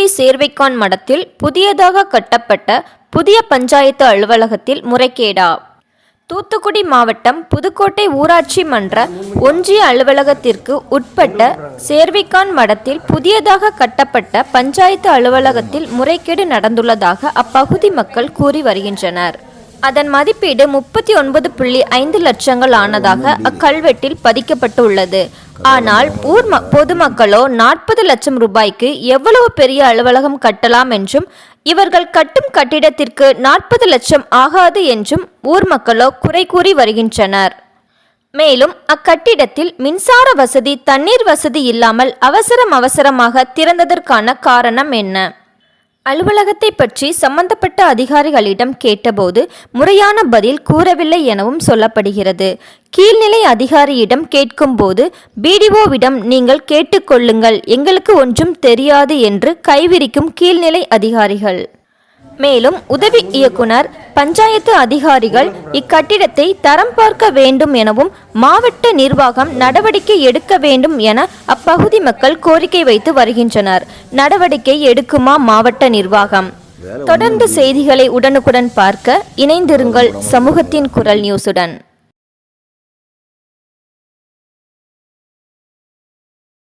தூத்துக்குடி சேர்வைக்கான் மடத்தில் புதியதாக கட்டப்பட்ட புதிய பஞ்சாயத்து அலுவலகத்தில் முறைகேடா. தூத்துக்குடி மாவட்டம் புதுக்கோட்டை ஊராட்சி மன்ற ஒன்றிய அலுவலகத்திற்கு உட்பட்ட சேர்விக்கான் மடத்தில் புதியதாக கட்டப்பட்ட பஞ்சாயத்து அலுவலகத்தில் முறைகேடு நடந்துள்ளதாக அப்பகுதி மக்கள் கூறி வருகின்றனர். அதன் மதிப்பீடு முப்பத்தி ஒன்பது புள்ளி ஐந்து லட்சங்கள் ஆனதாக அக்கல்வெட்டில் பதிக்கப்பட்டுள்ளது. ஆனால் ஊர் ம- பொதுமக்களோ நாற்பது லட்சம் ரூபாய்க்கு எவ்வளவு பெரிய அலுவலகம் கட்டலாம் என்றும் இவர்கள் கட்டும் கட்டிடத்திற்கு நாற்பது லட்சம் ஆகாது என்றும் ஊர் மக்களோ குறை கூறி வருகின்றனர். மேலும் அக்கட்டிடத்தில் மின்சார வசதி தண்ணீர் வசதி இல்லாமல் அவசரம் அவசரமாக திறந்ததற்கான காரணம் என்ன? அலுவலகத்தை பற்றி சம்பந்தப்பட்ட அதிகாரிகளிடம் கேட்டபோது முறையான பதில் கூறவில்லை எனவும் சொல்லப்படுகிறது. கீழ்நிலை அதிகாரியிடம் கேட்கும்போது பிடிஓவிடம் நீங்கள் கேட்டுக்கொள்ளுங்கள் எங்களுக்கு ஒன்றும் தெரியாது என்று கைவிரிக்கும் கீழ்நிலை அதிகாரிகள். மேலும் உதவி இயக்குனர் பஞ்சாயத்து அதிகாரிகள் இக்கட்டிடத்தை தரம் பார்க்க வேண்டும் எனவும் மாவட்ட நிர்வாகம் நடவடிக்கை எடுக்க வேண்டும் என அப்பகுதி மக்கள் கோரிக்கை வைத்து வருகின்றனர். நடவடிக்கை எடுக்குமா மாவட்ட நிர்வாகம்? தொடர்ந்து செய்திகளை உடனுக்குடன் பார்க்க இணைந்திருங்கள் சமூகத்தின் குரல் நியூஸுடன்.